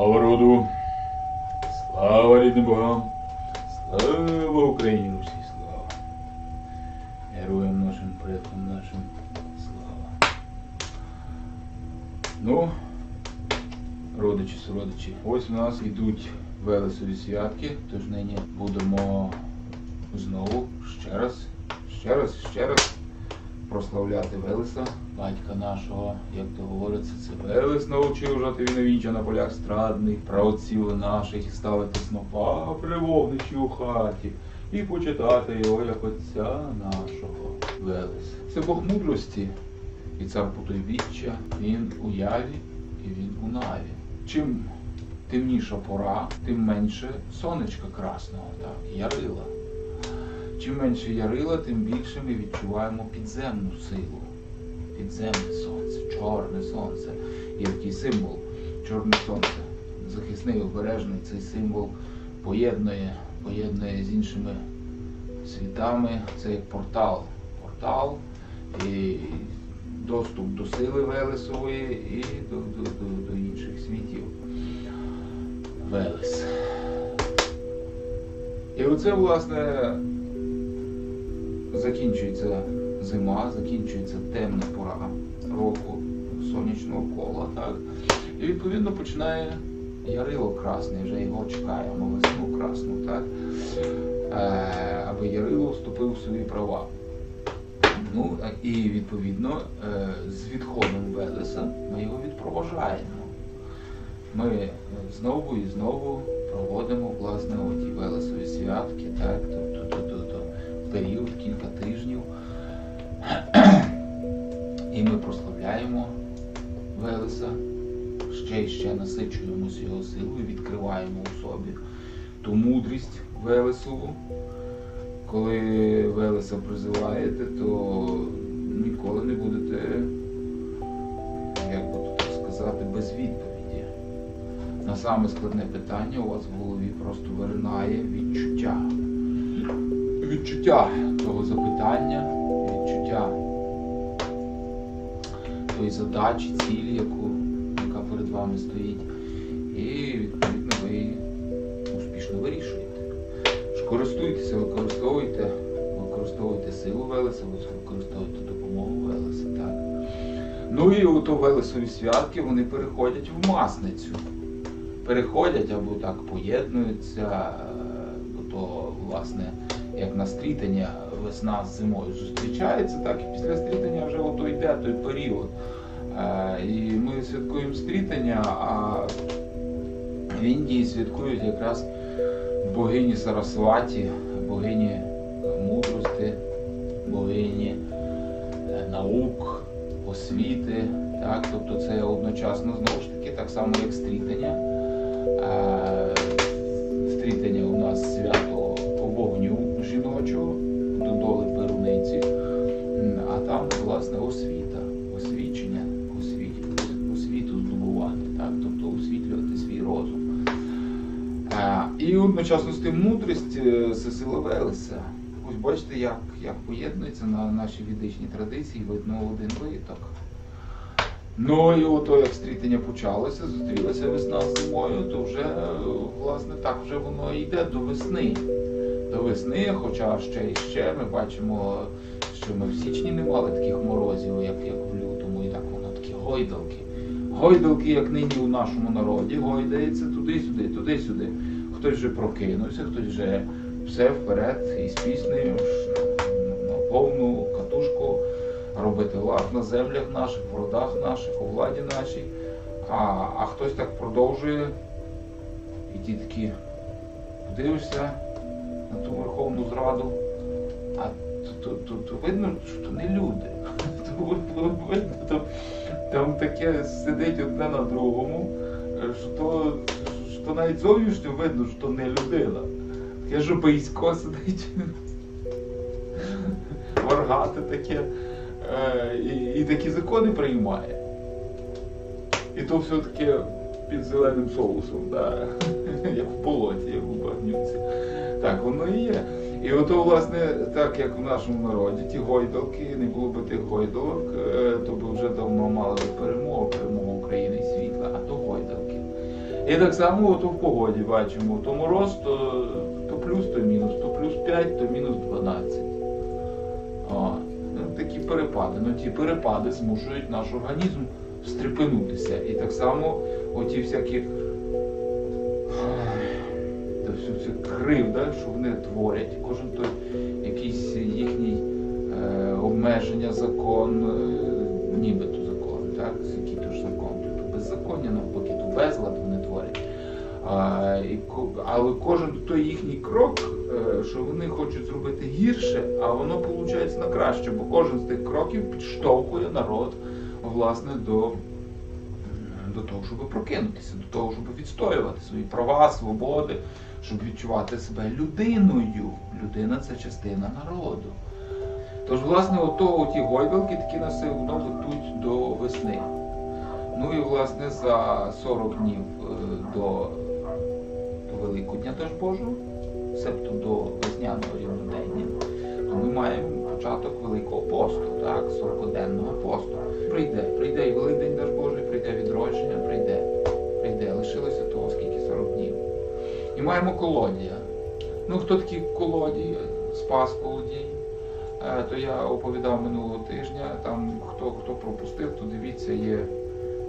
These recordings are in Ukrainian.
Слава роду! Слава рідним богам! Слава Україні Русі! Слава! Героям нашим, предкам нашим слава! Ну, родичі, сородичі, ось у нас йдуть Велесові святки, тож нині будемо знову ще раз, ще раз, ще раз прославляти Велеса, батька нашого, як то говориться, це Велес навчив жати він навіча на полях страдних, праотців наших і ставити снопа при вогнищі у хаті, і почитати його як отця нашого Велес. Це Бог мудрості і цар потойбіччя, він у яві і він у наві. Чим темніша пора, тим менше сонечка красного, так, ярила. Чим менше ярила, тим більше ми відчуваємо підземну силу. Підземне сонце, чорне сонце. Є такий символ чорне сонце. Захисний, обережний цей символ поєднує, поєднує з іншими світами. Це як портал. Портал і доступ до сили Велесової і до, до, до, до інших світів. Велес. І оце, власне, закінчується зима, закінчується темна пора року сонячного кола, так? І відповідно починає ярило красне, вже його чекаємо, весну красну, так? Е, аби ярило вступив в свої права. Ну, і відповідно е, з відходом Велеса ми його відпроважаємо. Ми знову і знову проводимо власне оті Велесові святки, так, тобто то, то, то, в період кілька тижнів. І ми прославляємо Велеса, ще і ще насичуємося його силою, відкриваємо у собі ту мудрість Велесову. Коли Велеса призиваєте, то ніколи не будете, як би тут сказати, без відповіді. На саме складне питання у вас в голові просто виринає відчуття. Відчуття того запитання, відчуття тої задачі, цілі, яку, яка перед вами стоїть. І відповідно ви успішно вирішуєте. Користуйтеся, використовуйте, використовуйте силу Велеса, використовуйте допомогу Велеса. Так? Ну і ото Велесові святки вони переходять в масницю. Переходять або так поєднуються, то, власне, як на стрітання весна з зимою зустрічається, так і після стрітання вже ото йде той період. Е, І ми святкуємо стрітання, а в Індії святкують якраз богині Сарасваті, богині мудрості, богині е, наук, освіти. Так? Тобто це одночасно знову ж таки, так само як стрітання. Е, Стрітання у нас свято вогню жіночого, до доли перуниці, а там, власне, освіта, освічення, освіт, освіту здобувати, так? тобто освітлювати свій розум. І одночасно з тим мудрість е, Велеса. Ось бачите, як, як поєднується на наші відичні традиції, видно один виток. Ну і ото як стрітення почалося, зустрілася весна з зимою, то вже е, власне так вже воно йде до весни. До весни, хоча ще і ще ми бачимо, що ми в січні не мали таких морозів, як, як в лютому, і так воно такі гойдалки. Гойдалки, як нині у нашому народі, гойдається туди-сюди, туди-сюди. Хтось вже прокинувся, хтось вже все вперед із піснею на повну катушку робити лад на землях наших, в родах наших, у владі нашій. А, а хтось так продовжує. І ті такі подивишся верховну зраду, а то, то, то, то видно, що то не люди. То видно, то, там таке сидить одне на другому, що то, що навіть зовнішньо видно, що то не людина. Таке жописько сидить. Варгати таке. Е, і, і такі закони приймає. І то все таке під зеленим соусом, да? як в болоті, як у багнюці. Так воно і є. І ото, власне, так як в нашому народі, ті гойдалки, не було б тих гойдалок, е, то б вже давно мали би перемогу, перемогу України і світла, а то гойдалки. І так само от в погоді бачимо, то мороз, то, то плюс, то мінус, то плюс 5, то мінус 12. О, ну, такі перепади. Ну ті перепади змушують наш організм встрепенутися. І так само оті всякі цю кривда, що вони творять. Кожен той якийсь їхній е, обмеження, закон, е, нібито закон, так? Який то ж закон? Тут беззаконня навпаки, то безлад вони творять. А, і, але кожен той їхній крок, е, що вони хочуть зробити гірше, а воно виходить на краще, бо кожен з тих кроків підштовхує народ власне до, до того, щоб прокинутися, до того, щоб відстоювати свої права, свободи, щоб відчувати себе людиною. Людина це частина народу. Тож, власне, ото ті гойдалки такі нас все одно ведуть до весни. Ну і власне за 40 днів е, до, Великодня теж Божого, себто до весняного рівнодення, ми маємо початок Великого посту, так, 40-денного посту. Прийде, прийде і Великдень наш Божий, прийде відродження, прийде, прийде. Лишилося того скільки 40 днів. І маємо колодія. Ну, хто такі колодії? Спас колодій. Е, То я оповідав минулого тижня. Там хто хто пропустив, то дивіться, є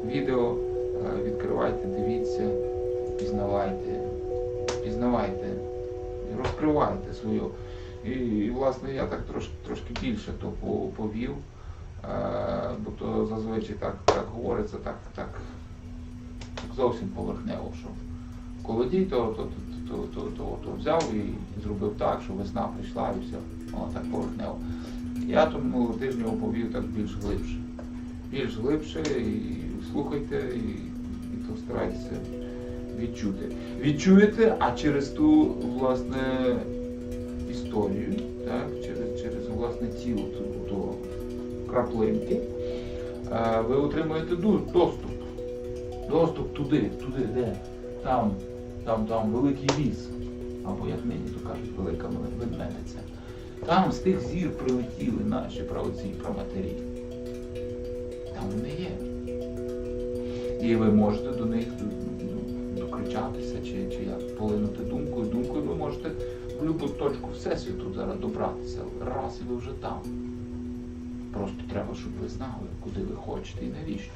відео. Е, Відкривайте, дивіться, пізнавайте, пізнавайте, розкривайте свою. І, і власне я так трошки, трошки більше то повів, е, бо то зазвичай так, так говориться, так, так, так зовсім поверхнево, що колодій, то, то, то, то, то, то, взяв і зробив так, що весна прийшла і все. О, так поверхнево. Я то минулого тижня оповів так більш глибше. Більш глибше і слухайте, і, і то старайтеся відчути. Відчуєте, а через ту, власне, історію, так, через, через власне тіло ту краплинки, е, ви отримуєте доступ. Доступ туди, туди, де? Там, там, там великий ліс. Або як нині то кажуть, велика ведмедиця. Там з тих зір прилетіли наші праотці і праматері. Там вони є. І ви можете до них ну, докричатися, чи, чи як полинути думкою. Думкою ви можете в будь-яку точку всесвіту зараз добратися. Раз і ви вже там. Просто треба, щоб ви знали, куди ви хочете і навіщо.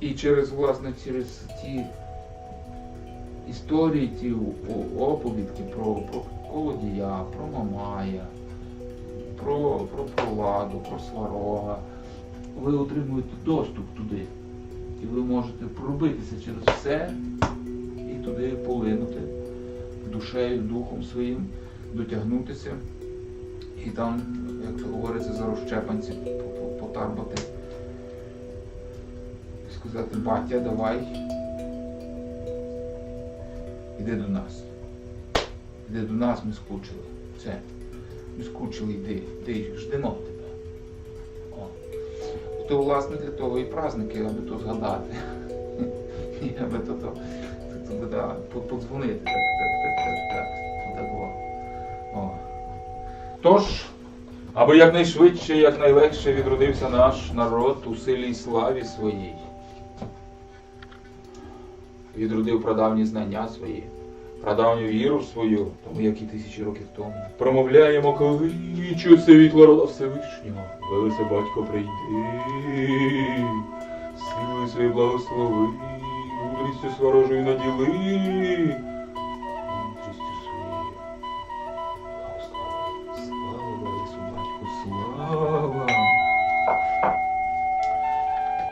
І через, власне, через ті історії, ті оповідки про, про колодія, про Мамая, про, про Проладу, про Сварога, ви отримуєте доступ туди. І ви можете пробитися через все і туди полинути душею, духом своїм, дотягнутися. І там, як то говориться, за по- потарбати. Сказати, батя, давай, іди до нас. Іди до нас, ми скучили. Все. Ми скучили, йди, йди, ждемо тебе. О. То, власне, для того і праздники, аби то згадати. Аби то, то, да, подзвонити. Тож, аби якнайшвидше, якнайлегше відродився наш народ у силі і славі своїй. Відродив прадавні знання свої, прадавню віру свою, тому як і тисячі років тому. Промовляємо кличу світло рода Всевишнього, велися батько прийди, силою свої благослови, мудрістю сворожою наділи,